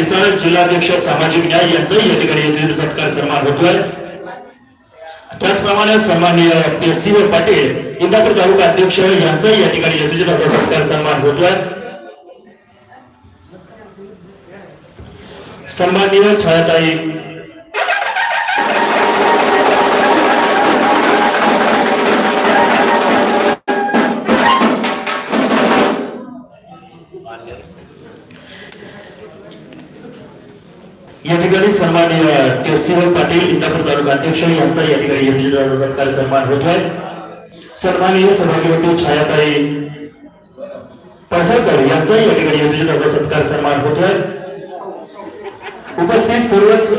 मिसळ जिल्हाध्यक्ष सामाजिक न्याय यांचाही या ठिकाणी सत्कार सन्मान होतोय. त्याचप्रमाणे सन्मान्य के सी पाटील इंदापूर तालुका अध्यक्ष यांचाही या ठिकाणी येथील सत्कार सन्मान होतोय. सन्माननीय छायाताई या ठिकाणी सन्माननीय केसीवर पाटील इंदापूर तालुका अध्यक्ष यांचा या ठिकाणी येथील सत्कार सन्मान होतोय सन्माननीय सभागृहती छायाताई पळसरकर यांचाही या ठिकाणी येथील सत्कार सन्मान होतोय उपस्थित सर्वच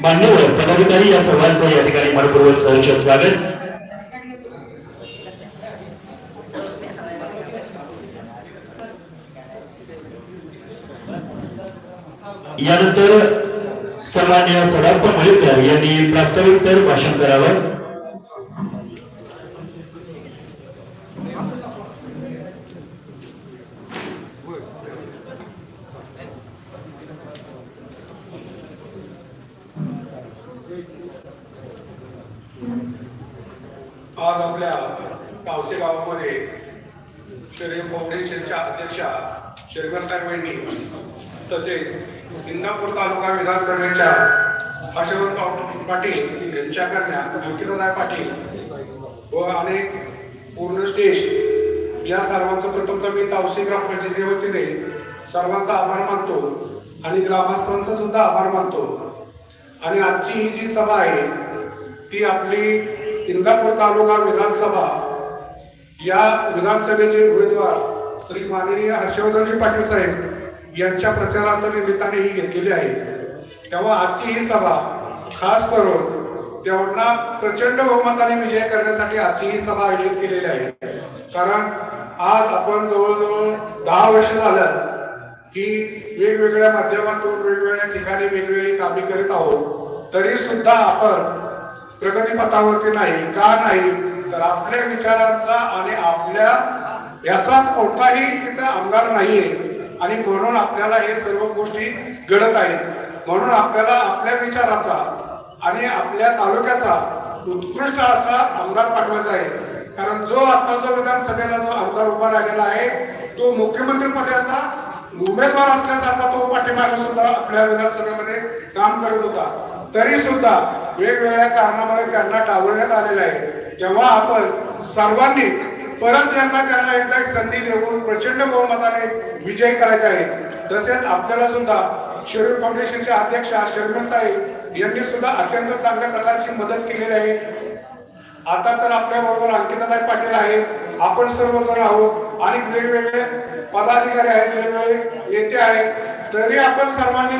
मान्यवर पदाधिकारी या सर्वांचं या ठिकाणी मनपूर्वक सहर्ष स्वागत. यानंतर सन्मान्य सदाप्पा मळेकर यांनी प्रास्ताविक तर भाषण करावं. आज आपल्या पावसे गावामध्ये शरीर फाउंडेशनच्या अध्यक्षा शर्मिलताई वहिनी तसेच इंदापूर तालुका विधानसभेच्या हर्षवर्धन पाटील यांच्या कन्या अंकिताताई पाटील व अनेक पूर्ण या सर्वांचं प्रथमतः मी तावसी ग्रामपंचायती वतीने सर्वांचा आभार मानतो आणि ग्रामस्थांचा सुद्धा आभार मानतो. आणि आजची ही जी सभा आहे ती आपली इंदापूर तालुका विधानसभा या विधानसभेचे उमेदवार श्री माननीय हर्षवर्धनजी पाटील साहेब यांच्या प्रचारार्थ निमित्ताने ही घेतलेली आहे. तेव्हा आजची ही सभा खास करून त्यांना प्रचंड बहुमताने विजय करण्यासाठी आजची ही सभा आयोजित केलेली आहे. कारण आज आपण जवळजवळ दहा वर्ष झालं की वेगवेगळ्या माध्यमातून वेगवेगळ्या ठिकाणी वेगवेगळी कामे करीत आहोत. तरी सुद्धा आपण प्रगतीपथावरती नाही का नाही तर आपल्या विचारांचा आणि आपल्या याचा कोणताही तिथं आमदार नाहीये. आणि म्हणून आपल्याला हे सर्व गोष्टी घडत आहेत. म्हणून आपल्याला आपल्या विचाराचा आणि आपल्या तालुक्याचा उत्कृष्ट असा आमदार पाठवायचा आहे. कारण जो आता जो विधानसभेला जो आमदार उभा राहिलेला आहे तो मुख्यमंत्री पदाचा उमेदवार असल्याचा आता तो पाठीमागे सुद्धा आपल्या विधानसभेमध्ये काम करत होता. तरी सुद्धा वेगवेगळ्या कारणामुळे त्यांना टावरण्यात आलेलं आहे. तेव्हा आपण सर्वांनी परत यांना त्यांना एकदा संधी देऊन प्रचंड बहुमताने विजय करायचा आहे. तसेच आपल्याला सुद्धा शरीर फाउंडेशनच्या अध्यक्षा शर्मिलताई यांनी सुद्धा अत्यंत चांगल्या प्रकारची मदत केलेली आहे. आता तर आपल्या बरोबर अंकिताताई पाटील आहे आपण सर्वजण आहोत आणि वेगवेगळे पदाधिकारी आहेत वेगवेगळे नेते आहेत. तरी आपण सर्वांनी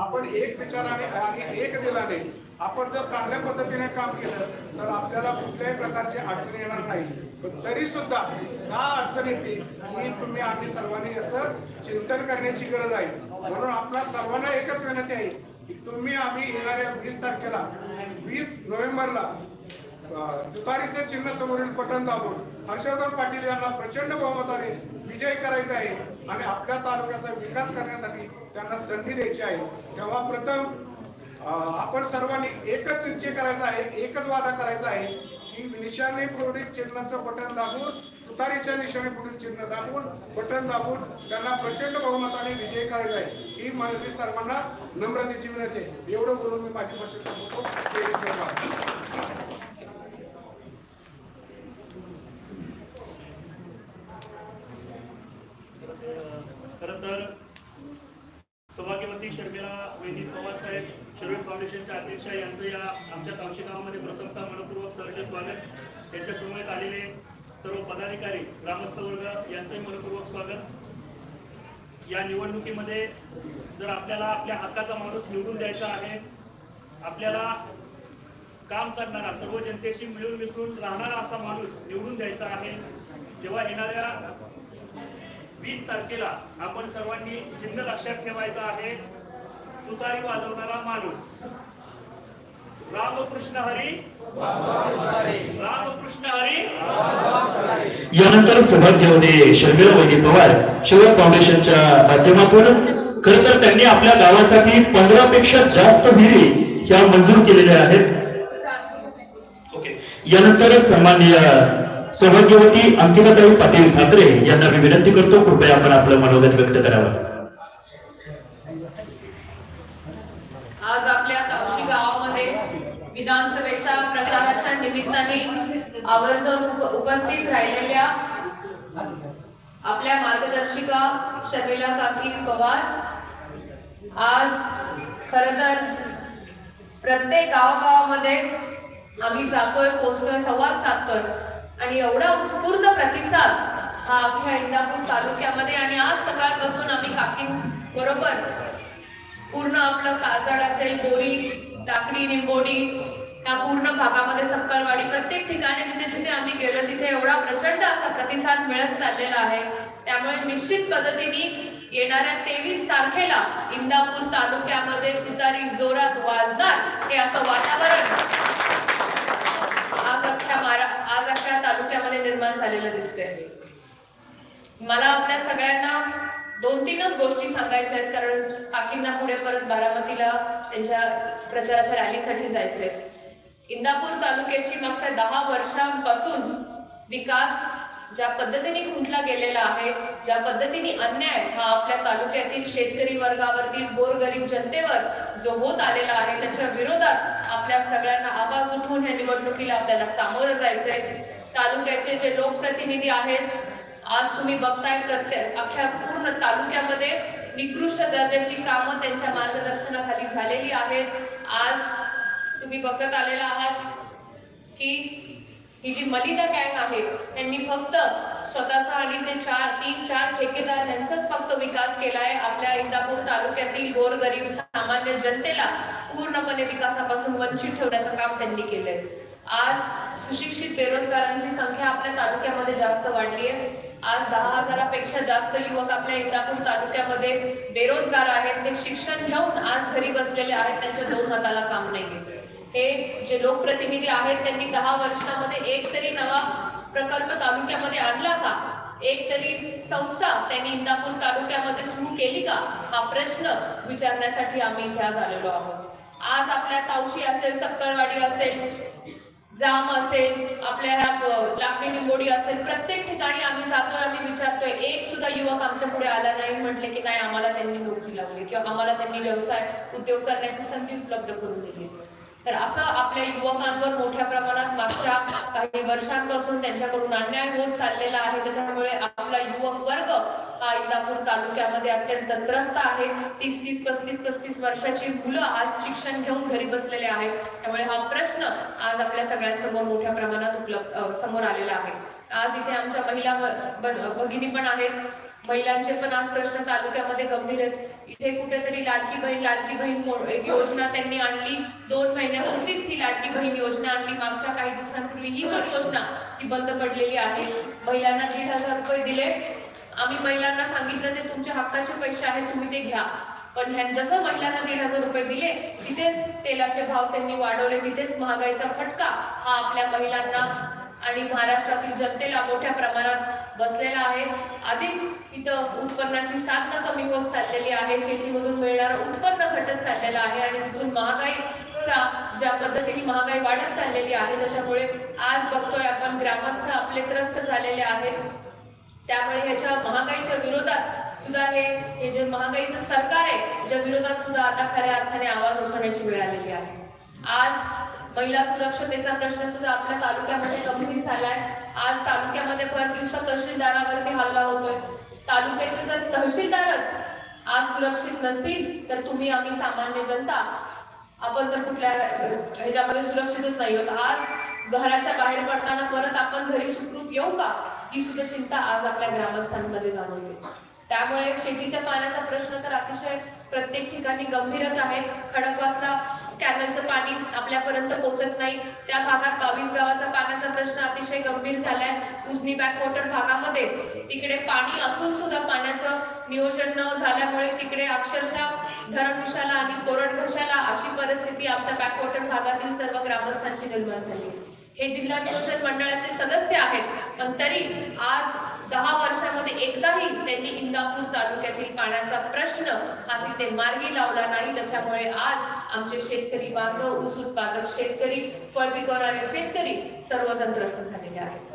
आपण एक विचाराने आणि एक दिलाने आपण जर चांगल्या पद्धतीने काम केलं तर आपल्याला कुठल्याही प्रकारची अडचण येणार नाही. पण तरी सुद्धा का अडचण येते ही तुम्ही आम्ही सर्वांनी याचं चिंतन करण्याची गरज आहे. म्हणून आपल्या सर्वांना एकच विनंती आहे की तुम्ही आम्ही येणाऱ्या वीस तारखेला वीस नोव्हेंबरला दुपारीचं चिन्ह समोरील बटन दाबून हर्षवर्धन पाटील यांना प्रचंड बहुमताने विजय करायचा आहे आणि आपल्या तालुक्याचा विकास करण्यासाठी त्यांना संधी द्यायची आहे. तेव्हा प्रथम आपण सर्वांनी एकच निश्चय करायचा आहे एकच वादा करायचा आहे की निशाने पुढील चिन्हाचं बटन दाबून तुतारीच्या निशाने पुढील चिन्ह दाबून बटन दाबून त्यांना प्रचंड बहुमताने विजय करायचा आहे. ही माझी सर्वांना नम्रतेची विनंती एवढं बोलून मी माझी भाषण संपवतो जय हिंद, जय भारत. खर तर सौभाग्यवती शर्मिला वैदिक पवार साहेब शरण फाउंडेशनच्या अध्यक्ष यांचं या आमच्या तावशी गावामध्ये प्रथमतः मनपूर्वक सहर्ष स्वागत. त्यांच्यासमोर आलेले सर्व पदाधिकारी ग्रामस्थ वर्ग यांचंही मनपूर्वक स्वागत. या निवडणुकीमध्ये जर आपल्याला आपल्या हक्काचा माणूस निवडून द्यायचा आहे आपल्याला काम करणारा सर्व जनतेशी मिळून मिसळून राहणारा असा माणूस निवडून द्यायचा आहे तेव्हा येणाऱ्या वीस तारखेला आपण सर्वांनी चिन्ह लक्षात ठेवायचं आहे. तुतारी वाजवणारा माणूस. रामकृष्ण हरी. रामकृष्ण हरी. यानंतर सभागृह होते शर्मिला वैद्य पवार. शिव फाउंडेशनच्या माध्यमातून. खर तर त्यांनी आपल्या गावासाठी पंधरा पेक्षा जास्त विहिरी ह्या मंजूर केलेल्या आहेत. ओके. यानंतर सन्माननीय सौभाग्यवती अंकिताताई पाटील ठाकरे यांना मी विनंती करतो. कृपया आपण आपलं मनोगत व्यक्त करावं आज आपल्या तावशी गावामध्ये विधानसभेच्या प्रचाराच्या निमित्ताने आवर्जून उप- उपस्थित राहिलेल्या आपल्या मार्गदर्शिका शर्मिला काकी पवार. आज खर तर प्रत्येक गावागावामध्ये आम्ही जातोय पोचतोय संवाद साधतोय. आणि एवढा उत्पूर्ण प्रतिसाद हा अख्ख्या इंदापूर तालुक्यामध्ये आणि आज सकाळपासून आम्ही काकी बरोबर पूर्ण आपलं काजड असेल बोरी टाकडी निंबोडी ह्या पूर्ण भागामध्ये सक्कलवाडी प्रत्येक ठिकाणी जिथे जिथे आम्ही गेलो तिथे एवढा प्रचंड असा प्रतिसाद मिळत चाललेला आहे. त्यामुळे निश्चित पद्धतीने येणाऱ्या तेवीस तारखेला इंदापूर तालुक्यामध्ये तुतारी जोरात वाजणार हे असं वातावरण आज अख्ख्या मारा आज अख्ख्या तालुक्यामध्ये निर्माण झालेलं दिसतंय. मला आपल्या सगळ्यांना दोन तीनच गोष्टी सांगायच्या आहेत कारण काकींना पुढे परत बारामतीला त्यांच्या प्रचाराच्या रॅलीसाठी जायचे इंदापूर तालुक्याची मागच्या दहा वर्षांपासून विकास ज्या पद्धतीने खुंटला गेलेला आहे ज्या पद्धतीने अन्याय हा आपल्या तालुक्यातील शेतकरी वर्गावरतील गोरगरीब जनतेवर जो होत आलेला आहे त्याच्या विरोधात आपल्या सगळ्यांना आवाज उठवून ह्या निवडणुकीला आपल्याला सामोरं जायचंय. तालुक्याचे जे लोकप्रतिनिधी आहेत आज तुम्ही बघताय प्रत्येक अख्ख्या पूर्ण तालुक्यामध्ये निकृष्ट दर्जाची कामं त्यांच्या मार्गदर्शनाखाली झालेली आहेत. आज तुम्ही बघत आलेला आहात की ही जी मलिदा गँग आहे त्यांनी फक्त स्वतःचा आणि ते चार तीन चार ठेकेदार यांचाच फक्त विकास केला आहे आपल्या इंदापूर तालुक्यातील गोरगरीब सामान्य जनतेला पूर्णपणे विकासापासून वंचित ठेवण्याचं काम त्यांनी केलंय. आज सुशिक्षित बेरोजगारांची संख्या आपल्या तालुक्यामध्ये जास्त वाढली आहे आज दहा हजारापेक्षा जास्त युवक आपल्या इंदापूर तालुक्यामध्ये बेरोजगार आहेत. ते शिक्षण घेऊन आज घरी बसलेले आहेत. त्यांच्या दोन हाताला काम नाही हे जे लोकप्रतिनिधी आहेत त्यांनी दहा वर्षामध्ये एक तरी नवा प्रकल्प तालुक्यामध्ये आणला का? एक तरी संस्था त्यांनी इंदापूर तालुक्यामध्ये सुरू केली का? हा प्रश्न विचारण्यासाठी आम्ही इथे आज आलेलो आहोत. आज आपल्या तावशी असेल सक्कळवाडी असेल जाम असेल आपल्या लाकडी निंबोडी असेल प्रत्येक ठिकाणी आम्ही जातोय आम्ही विचारतोय. एक सुद्धा युवक आमच्या पुढे आला नाही म्हटले की नाही आम्हाला त्यांनी नोकरी लावली किंवा आम्हाला त्यांनी व्यवसाय उद्योग करण्याची संधी उपलब्ध करून दिली. तर असं आपल्या युवकांवर मोठ्या प्रमाणात मागच्या काही वर्षांपासून त्यांच्याकडून अन्याय होत चाललेला आहे. त्याच्यामुळे आपला युवक वर्ग हा इंदापूर तालुक्यामध्ये अत्यंत त्रस्त आहे. तीस तीस पस्तीस पस्तीस वर्षाची मुलं आज शिक्षण घेऊन घरी बसलेले आहेत. त्यामुळे हा प्रश्न आज आपल्या सगळ्यांसमोर मोठ्या प्रमाणात उपलब्ध समोर आलेला आहे. आज इथे आमच्या महिला भगिनी पण आहेत. महिलांचे पण आज प्रश्न तालुक्यामध्ये गंभीर आहेत. इथे कुठेतरी लाडकी बहीण लाडकी बहीण योजना त्यांनी आणली. दोन महिन्यापूर्वीच ही लाडकी बहीण योजना आणली. मागच्या काही दिवसांपूर्वी ही पण योजना ही बंद पडलेली आहे. महिलांना दीड हजार रुपये दिले. आम्ही महिलांना सांगितलं ते तुमच्या हक्काचे पैसे आहेत तुम्ही ते घ्या. पण ह्या जसं महिलांना दीड हजार रुपये दिले तिथेच तेलाचे भाव त्यांनी वाढवले. तिथेच महागाईचा फटका हा आपल्या महिलांना आणि महाराष्ट्रातील जनतेला मोठ्या प्रमाणात बसलेला आहे. आधीच इथं उत्पन्नाची साधनं कमी होत चाललेली आहे. शेतीमधून मिळणारं उत्पन्न घटत चाललेलं आहे आणि तिथून महागाईचा ज्या पद्धतीने महागाई वाढत चाललेली आहे त्याच्यामुळे आज बघतोय आपण ग्रामस्थ आपले त्रस्त झालेले आहेत. त्यामुळे ह्याच्या महागाईच्या विरोधात सुद्धा हे हे जे महागाईचं सरकार आहे ज्या विरोधात सुद्धा आता खऱ्या अर्थाने आवाज उठवण्याची वेळ आलेली आहे. आज महिला सुरक्षतेचा प्रश्न सुद्धा आपल्या तालुक्यामध्ये गंभीर झालाय. आज तालुक्यामध्ये भर दिवसा तहसीलदारावरती हल्ला होतोय. तालुक्याचे जर तहसीलदारच आज सुरक्षित नसतील तर तुम्ही आम्ही सामान्य जनता आपण तर कुठल्या ह्याच्यामध्ये सुरक्षितच नाही होत आज घराच्या बाहेर पडताना परत आपण घरी सुखरूप येऊ का? ही सुद्धा चिंता आज आपल्या ग्रामस्थांमध्ये जाणवते. त्यामुळे शेतीच्या पाण्याचा प्रश्न तर अतिशय प्रत्येक ठिकाणी गंभीरच आहे. खडकवासला कॅनलचं पाणी आपल्यापर्यंत पोहोचत नाही. त्या भागात बावीस गावाचा पाण्याचा प्रश्न अतिशय गंभीर झालाय. उजनी बॅकवॉटर भागामध्ये तिकडे पाणी असून सुद्धा पाण्याचं नियोजन न झाल्यामुळे तिकडे अक्षरशः धरणकुशाला आणि कोरडघशाला अशी परिस्थिती आमच्या बॅकवॉटर भागातील सर्व ग्रामस्थांची निर्माण झाली. हे जिल्हा नियोजन मंडळाचे सदस्य आहेत. पण तरी आज दहा वर्षामध्ये एकदाही त्यांनी इंदापूर तालुक्यातील पाण्याचा प्रश्न हा तिथे मार्गी लावला नाही. त्याच्यामुळे आज आमचे शेतकरी बांधव ऊस उत्पादक शेतकरी फळ पिकवणारे शेतकरी सर्वजण त्रस्त झालेले आहेत.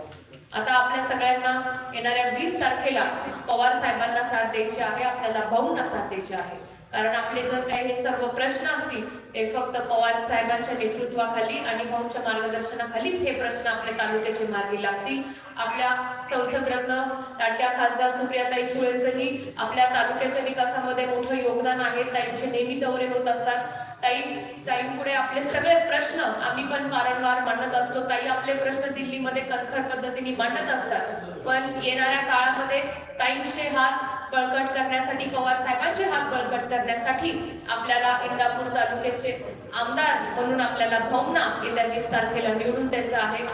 आता आपल्या सगळ्यांना येणाऱ्या वीस तारखेला पवार साहेबांना साथ द्यायची आहे आपल्याला भाऊंना साथ द्यायची आहे. कारण आपले जर काही हे सर्व प्रश्न असतील ते फक्त पवार साहेबांच्या नेतृत्वाखाली आणि भाऊंच्या मार्गदर्शनाखालीच हे प्रश्न आपल्या तालुक्याचे मार्गी लागतील. आपल्या संसद रत्न लाडक्या खासदार सुप्रियाताई सुळेंचंही आपल्या तालुक्याच्या विकासामध्ये मोठं योगदान आहे. त्यांचे नेहमी दौरे होत असतात. ताई ताईंपुढे आपले सगळे प्रश्न आम्ही पण वारंवार मांडत असतो. ताई आपले प्रश्न दिल्लीमध्ये कसखर पद्धतीने मांडत असतात. पण येणाऱ्या काळामध्ये ताईंचे हात बळकट करण्यासाठी पवार साहेबांचे हात बळकट करण्यासाठी आपल्याला इंदापूर तालुक्याचे आमदार म्हणून आपल्याला भावना येत्या वीस तारखेला निवडून द्यायचं आहे.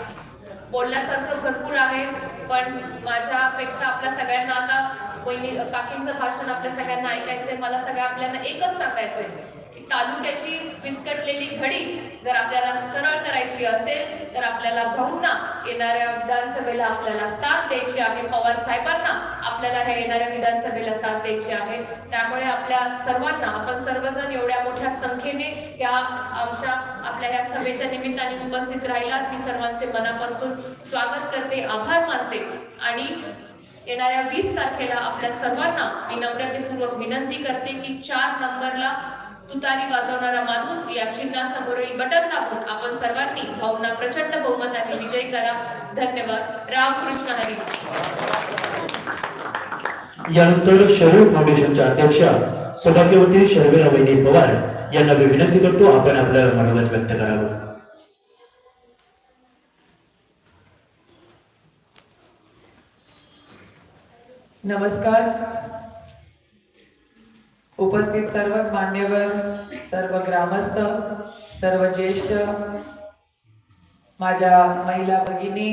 बोलण्यासारखं भरपूर आहे पण माझ्यापेक्षा आपल्या सगळ्यांना आता काकींचं भाषण आपल्या सगळ्यांना ऐकायचंय. मला सगळ्या आपल्याला एकच सांगायचंय. तालुक्याची विस्कटलेली घडी जर आपल्याला सरळ करायची असेल तर आपल्याला भाऊंना येणाऱ्या विधानसभेला आपल्याला साथ द्यायची आहे. पवार साहेबांना आपल्याला ह्या येणाऱ्या विधानसभेला साथ द्यायची आहे. त्यामुळे आपल्या सर्वांना आपण सर्वजण एवढ्या मोठ्या संख्येने या आमच्या आपल्या ह्या सभेच्या निमित्ताने उपस्थित राहिलात. मी सर्वांचे मनापासून स्वागत करते आभार मानते आणि येणाऱ्या वीस तारखेला आपल्या सर्वांना मी नम्रतेपूर्वक विनंती करते की चार नंबरला तुतारी वाजवणारा माणूस या चिन्हासमोरील बटन दाबून आपण सर्वांनी भाऊंना प्रचंड बहुमताने विजयी करा. धन्यवाद. रामकृष्ण हरी. यानंतर शरीर फाउंडेशनच्या अध्यक्षा सौभाग्यवती शर्मिला वहिनी पवार यांना मी विनंती करतो आपण आपलं मनोगत व्यक्त करावं. नमस्कार. उपस्थित सर्वच मान्यवर सर्व ग्रामस्थ सर्व ज्येष्ठ माझ्या महिला भगिनी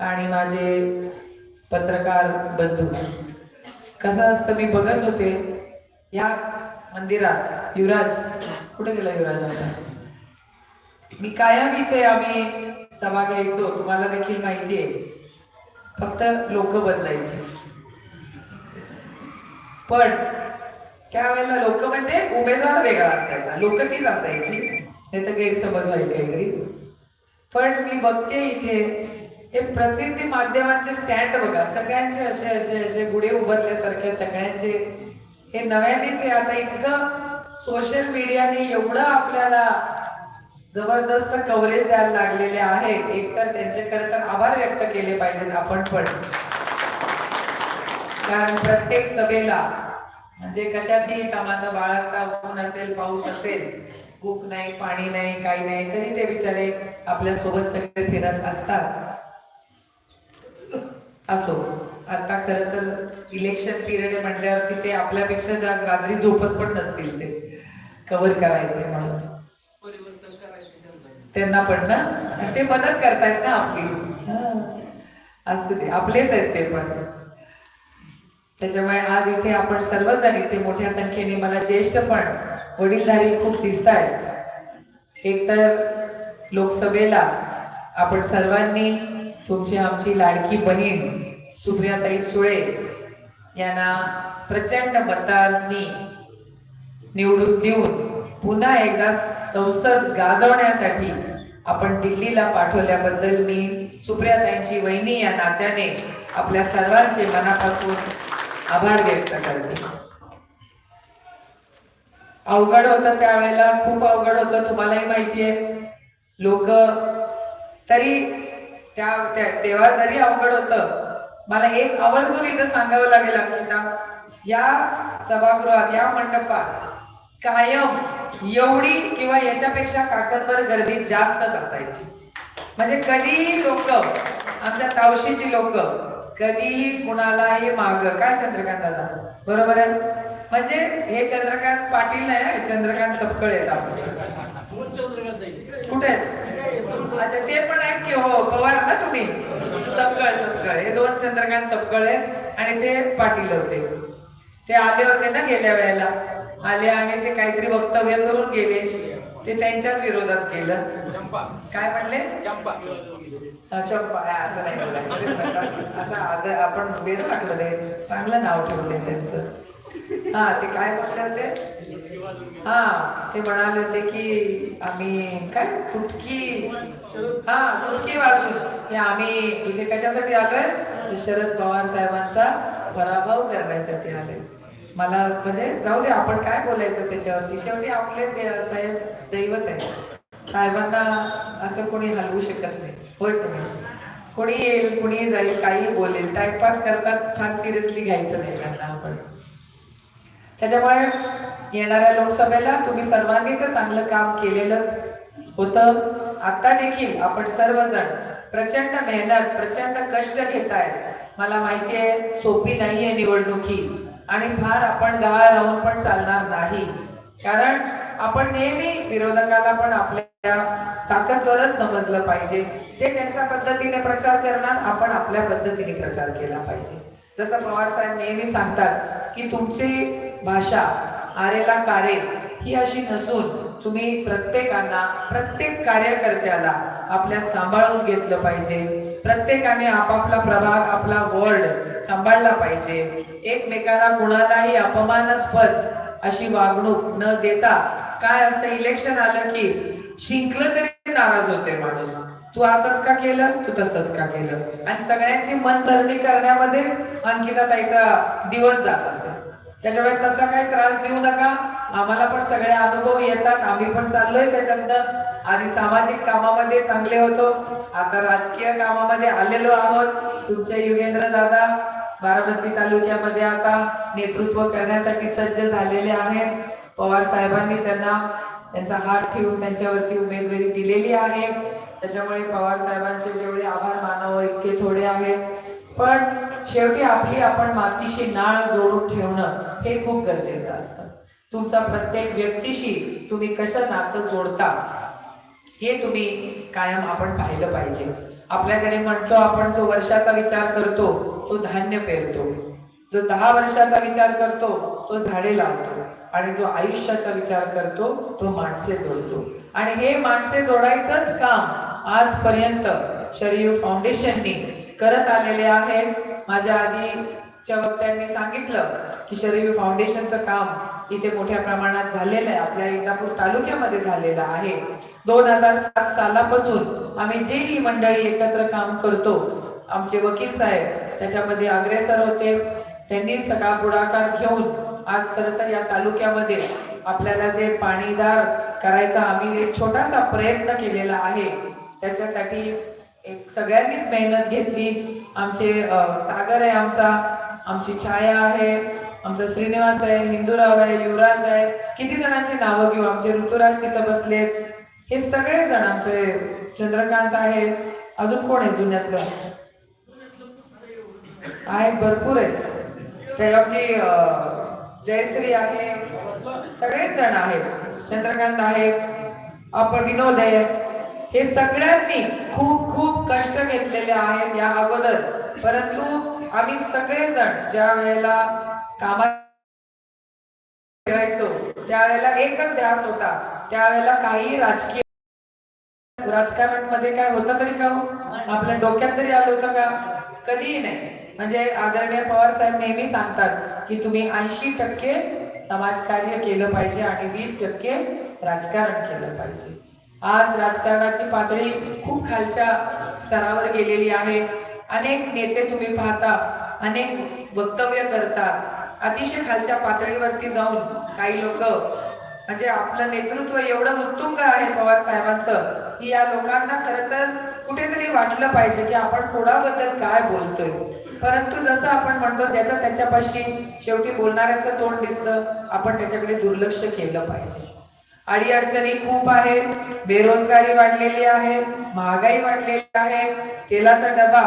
आणि माझे पत्रकार बंधू. कसं असतं मी बघत होते या मंदिरात युवराज कुठे गेला युवराज आता? मी कायम इथे आम्ही सभा घ्यायचो तुम्हाला देखील माहिती आहे. फक्त लोक बदलायची. पण त्यावेळेला लोक म्हणजे उमेदवार वेगळा असायचा. लोक तीच असायची. नाही तर गैरसमज व्हायला काहीतरी. पण मी बघते इथे हे प्रसिद्धी माध्यमांचे स्टँड बघा. सगळ्यांचे असे असे असे गुढे उभारल्यासारखे सगळ्यांचे. हे नव्यानेच आहे. आता इतकं सोशल मीडियाने एवढं आपल्याला जबरदस्त कव्हरेज द्यायला लागलेले आहे एकतर त्यांचे खरं तर आभार व्यक्त केले पाहिजेत आपण पण. कारण प्रत्येक सभेला म्हणजे कशाची कामानं बाळगता ऊन असेल पाऊस असेल भूक नाही पाणी नाही काही नाही तरी ते बिचारे आपल्यासोबत सगळे फिरत असतात. असो. आता खर तर इलेक्शन पिरियड म्हटल्यावरती ते आपल्यापेक्षा जास्त रात्री झोपत पण नसतील ते. कव्हर करायचे म्हणून. त्यांना पण ना? ते मदत करतायत ना आपली. असू दे. आपलेच आहेत ते पण. त्याच्यामुळे आज इथे आपण सर्वजण इथे मोठ्या संख्येने मला ज्येष्ठ पण वडीलधारी खूप दिसत आहेत एकतर लोकसभेला आपण सर्वांनी तुमची आमची लाडकी बहीण सुप्रियाताई सुळे यांना प्रचंड मतांनी निवडून देऊन पुन्हा एकदा संसद गाजवण्यासाठी आपण दिल्लीला पाठवल्याबद्दल मी सुप्रियाताईंची वहिनी या नात्याने आपल्या सर्वांचे मनापासून आभार व्यक्त करते. अवघड होतं त्यावेळेला खूप अवघड होतं तुम्हालाही माहिती आहे. लोक तरी त्या तेव्हा जरी अवघड होतं मला एक आवर्जून इथं सांगावं लागेल अंकिता. या सभागृहात या मंडपात कायम एवढी किंवा याच्यापेक्षा काकदवर गर्दी जास्तच असायची. म्हणजे कधीही लोक आमच्या तावशीची लोक कधीही कुणालाही माग. काय चंद्रकांत दादा? बरोबर आहे? म्हणजे हे चंद्रकांत पाटील नाही चंद्रकांत सपकळ आहेत आमचे. कुठे? अच्छा ते पण आहेत की हो पवार ना तुम्ही? सपकळ सपकळ. हे दोन चंद्रकांत सपकळ आहेत आणि ते पाटील होते. ते आले होते ना गेल्या वेळेला. आले आणि ते काहीतरी वक्तव्य करून गेले. ते त्यांच्याच विरोधात गेलं. चंपा. काय म्हणले चंपा. हा, असं नाही बोलायचं. असं आज आपण वेळ टाकलं चांगलं नाव ठेवलंय त्यांचं. हा ते काय म्हणले होते? हा ते म्हणाले होते की आम्ही काय? फुटकी हा फुटकी वाजून. की आम्ही इथे कशासाठी आलोय? शरद पवार साहेबांचा पराभव करण्यासाठी आले मला म्हणजे जाऊ दे आपण काय बोलायचं त्याच्यावरती? शेवटी आपले साहेब दैवत आहे साहेबांना असं कोणी हलवू शकत नाही. होय का? कोणी येईल कोणी जाईल काही बोलेल. टाइमपास करतात फार सिरियसली घ्यायचं नाही त्यांना आपण. त्याच्यामुळे येणाऱ्या लोकसभेला तुम्ही सर्वांनी तर चांगलं काम केलेलंच होतं. आता देखील आपण सर्वजण प्रचंड मेहनत प्रचंड कष्ट घेताय. मला माहिती आहे सोपी नाहीये निवडणुकी आणि फार आपण दहा राहून पण चालणार नाही. कारण आपण नेहमी विरोधकाला पण आपल्या ताकदवरच समजलं पाहिजे. ते त्यांच्या पद्धतीने प्रचार करणार आपण आपल्या पद्धतीने प्रचार केला पाहिजे. जसं पवार साहेब नेहमी सांगतात की तुमची भाषा आरेला कारे ही अशी नसून तुम्ही प्रत्येकांना प्रत्येक कार्यकर्त्याला आपल्या सांभाळून घेतलं पाहिजे. प्रत्येकाने आपापला प्रभाग आपला वर्ड सांभाळला पाहिजे. एकमेकाला कुणालाही अपमानास्पद अशी वागणूक न देता काय असतं इलेक्शन आलं की शिंकलं तरी नाराज होते माणूस. तू असंच का केलं? तू तसंच का केलं? आणि सगळ्यांची मन भरणी करण्यामध्येच अंकिता ताईचा दिवस जात असेल. त्याच्यामुळे तसा काही त्रास देऊ नका. आम्हाला पण सगळे अनुभव येतात. आम्ही पण चाललोय त्याच्यातनं. आधी सामाजिक कामामध्ये चांगले होतो. आता राजकीय कामामध्ये आलेलो आहोत. तुमचे युगेंद्र दादा बारामती तालुक्यामध्ये आता नेतृत्व करण्यासाठी सज्ज झालेले आहेत. पवार साहेबांनी त्यांना त्यांचा हात ठेवून त्यांच्यावरती उमेदवारी दिलेली आहे. त्याच्यामुळे पवार साहेबांचे जेवढे आभार मानावं इतके थोडे आहेत. पण शेवटी आपली आपण मातीशी नाळ जोडून ठेवणं हे खूप गरजेचं असतं. तुमचा प्रत्येक व्यक्तीशी तुम्ही कसं नातं जोडता हे तुम्ही कायम आपण पाहिलं पाहिजे. आपल्याकडे म्हणतो आपण जो वर्षाचा विचार करतो तो धान्य पेरतो. जो दहा वर्षाचा विचार करतो तो झाडे लावतो. आणि जो आयुष्याचा विचार करतो तो माणसे जोडतो. आणि हे माणसे जोडायचंच काम आजपर्यंत शरीर फाउंडेशननी करत आलेले आहे. माझ्या आधीच्या वक्त्यांनी सांगितलं की शरीर फाउंडेशनचं काम इथे मोठ्या प्रमाणात झालेलं आहे. आपल्या इंदापूर तालुक्यामध्ये झालेलं आहे. दोन हजार सात सालापासून आम्ही जे ही मंडळी एकत्र काम करतो. आमचे वकील साहेब त्याच्यामध्ये अग्रेसर होते. त्यांनी सकाळ पुढाकार घेऊन आज खरं तर या तालुक्यामध्ये आपल्याला जे पाणीदार करायचा आम्ही एक छोटासा प्रयत्न केलेला आहे. त्याच्यासाठी एक सगळ्यांनीच मेहनत घेतली. आमचे सागर आहे आमचा आमची छाया आहे आमचा श्रीनिवास आहे हिंदूराव आहे युवराज आहे. किती जणांची नावं घेऊ? आमचे ऋतुराज तिथं बसलेत. हे सगळे जण आमचे चंद्रकांत आहे. अजून कोण आहे जुन्यातलं? आहेत भरपूर आहेत. ते आमची जयश्री आहे. सगळेच जण आहेत. चंद्रकांत आहे. आपण विनोद आहे. हे सगळ्यांनी खूप खूप कष्ट घेतलेले आहेत या अगोदर. परंतु आम्ही सगळेजण ज्या वेळेला कामात करायचो त्यावेळेला एकच ध्यास होता. त्यावेळेला काही राजकीय राजकारणमध्ये काय होतं तरी का हो? आपल्या डोक्यात तरी आलं होतं का? कधीही नाही. म्हणजे आदरणीय पवार साहेब नेहमी सांगतात की तुम्ही ऐंशी टक्के समाजकार्य केलं पाहिजे आणि वीस टक्के राजकारण केलं पाहिजे. आज राजकारणाची पातळी खूप खालच्या स्तरावर गेलेली आहे. अनेक नेते तुम्ही पाहता अनेक वक्तव्य करतात अतिशय खालच्या पातळीवरती जाऊन काही लोक म्हणजे आपलं नेतृत्व एवढं उत्तुंग आहे पवार साहेबांचं की या लोकांना खरं तर कुठेतरी वाटलं पाहिजे की आपण कोणाबद्दल काय बोलतोय. परंतु जसं आपण म्हणतो ज्याचा त्याच्यापाशी शेवटी बोलणाऱ्याचं तोंड दिसतं आपण त्याच्याकडे दुर्लक्ष केलं पाहिजे. अडीअडचणी खूप आहे बेरोजगारी वाढलेली आहे महागाई वाढलेली आहे तेलाचा डबा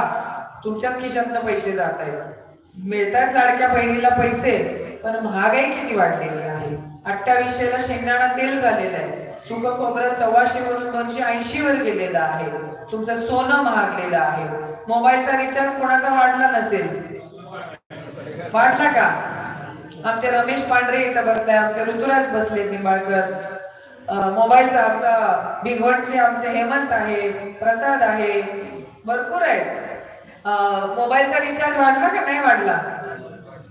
तुमच्याच खिशातनं पैसे जात आहेत मिळतात लाडक्या बहिणीला पैसे पण महागाई किती वाढलेली आहे? अठ्ठावीसशेला शेंगदाणा तेल झालेलं आहे. सुख खोबरं सव्वाशे वरून दोनशे ऐंशी वर गेलेलं आहे. तुमचं सोनं महागलेलं आहे. मोबाईलचा रिचार्ज कोणाचा वाढला नसेल? वाढला का? आमचे रमेश पांढरे इथं बसले आमचे ऋतुराज बसले निंबाळकर. मोबाईलचा आमचा भिगवणचे आमचे हेमंत आहे प्रसाद आहे. भरपूर आहेत. मोबाईलचा रिचार्ज वाढला का नाही वाढला?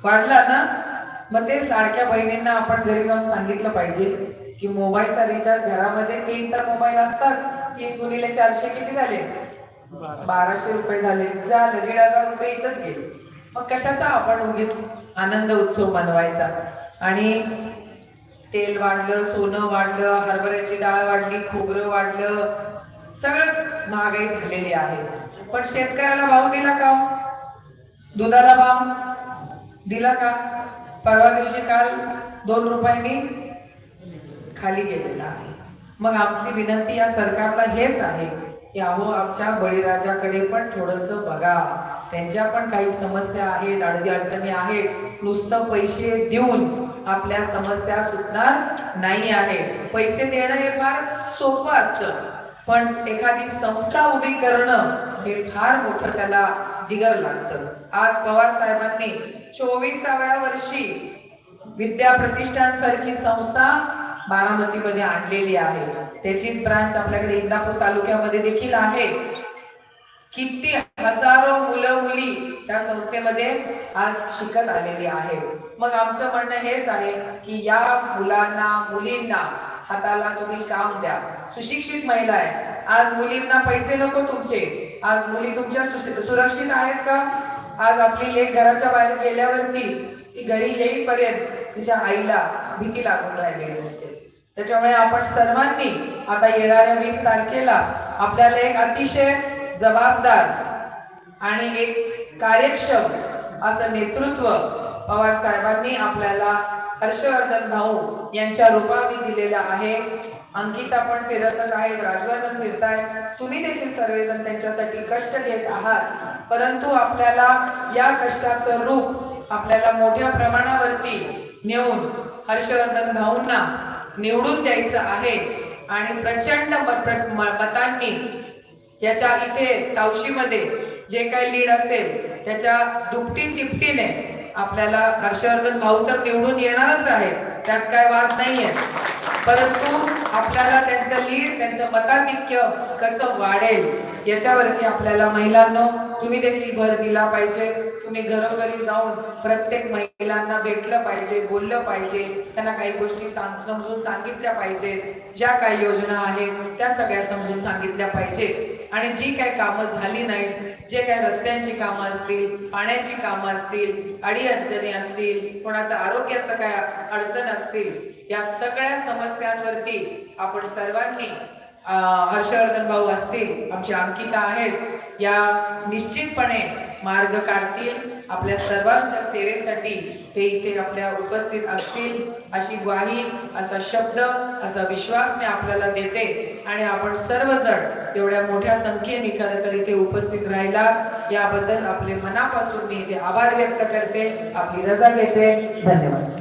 वाढला ना? मग तेच लाडक्या बहिणींना आपण घरी जाऊन सांगितलं पाहिजे. की मोबाईलचा रिचार्ज घरामध्ये तीन तर मोबाईल असतात. तीस गुणिले चारशे किती झाले? बाराशे रुपये झाले. झालं दीड हजार रुपये इथंच गेले. मग कशाचा आपण उगीच आनंद उत्सव मनवायचा? आणि तेल वाढलं सोनं वाढलं हरभऱ्याची डाळ वाढली खोबरं वाढलं सगळंच महागाई झालेली आहे. पण शेतकऱ्याला भाव दिला का हो? दुधाला भाव दिला का? परवा दिवशी काल दोन रुपयांनी खाली गेलेला आहे. मग आमची विनंती या सरकारला हेच आहे की अहो आमच्या बळीराजाकडे पण थोडस बघा. त्यांच्या पण काही समस्या आहेत अडदी अडचणी आहेत. नुसतं पैसे देऊन आपल्या समस्या सुटणार नाही आहे. पैसे देणं हे फार सोपं असतं. पण एखादी संस्था उभी करणं हे फार मोठं त्याला जिगर लागतं. आज पवार साहेबांनी चोवीसाव्या वर्षी विद्या प्रतिष्ठान सारखी संस्था बारामतीमध्ये आणलेली आहे. त्याचीच ब्रांच आपल्याकडे इंदापूर तालुक्यामध्ये देखील आहे. किती हजारो मुलं मुली त्या संस्थेमध्ये आज शिकत आलेली आहे. मग आमचं म्हणणं हेच आहे की या मुलांना मुलींना हाताला तुम्ही काम द्या. सुशिक्षित महिला आहे. आज मुलींना पैसे नको तुमचे. आज मुली तुमच्या सुरक्षित आहेत का? आज आपली लेख घराच्या बाहेर गेल्यावरती ती घरी येईपर्यंत तिच्या आईला भीती लागून राहिलेली असते. त्याच्यामुळे आपण सर्वांनी आता येणाऱ्या वीस तारखेला आपल्याला एक अतिशय जबाबदार आणि एक कार्यक्षम असं नेतृत्व पवार साहेबांनी आपल्याला हर्षवर्धन भाऊ यांच्या रूपाने दिलेलं आहे. अंकिता पण फिरतच आहेत राजवर्धन फिरताय तुम्ही देखील सर्वजण त्यांच्यासाठी कष्ट घेत आहात. परंतु आपल्याला या कष्टाचं रूप आपल्याला मोठ्या प्रमाणावरती नेऊन हर्षवर्धन भाऊंना निवडून द्यायचं आहे. आणि प्रचंड प्र- म- मतांनी याच्या इथे तावशीमध्ये जे काही लीड असेल त्याच्या दुपटी तिपटीने आपल्याला हर्षवर्धन भाऊ तर निवडून येणारच आहे त्यात काय वाद नाहीये. परंतु आपल्याला त्यांचं लीड त्यांचं मताधिक्य कसं वाढेल याच्यावरती आपल्याला महिलांना तुम्ही देखील भर दिला पाहिजे. तुम्ही घरोघरी जाऊन प्रत्येक महिलांना भेटलं पाहिजे बोललं पाहिजे. त्यांना काही गोष्टी सांग समजून सांगितल्या पाहिजेत. ज्या काही योजना आहेत त्या सगळ्या समजून सांगितल्या पाहिजे आणि जी काही कामं झाली नाहीत जे काही रस्त्यांची कामं असतील पाण्याची कामं असतील अडी अडचणी असतील कोणाचं आरोग्याचं काय अडचण असतील या सगळ्या समस्यांवरती आपण सर्वांनी हर्षवर्धन भाऊ असतील आमची अंकिता आहेत या निश्चितपणे मार्ग काढतील. आपल्या सर्वांच्या सेवेसाठी ते इथे आपल्या उपस्थित असतील अशी ग्वाही असा शब्द असा विश्वास मी आपल्याला देते. आणि आपण सर्वजण एवढ्या मोठ्या संख्येने खरं तर इथे उपस्थित राहिला याबद्दल आपले मनापासून मी इथे आभार व्यक्त करते. आपली रजा घेते. धन्यवाद.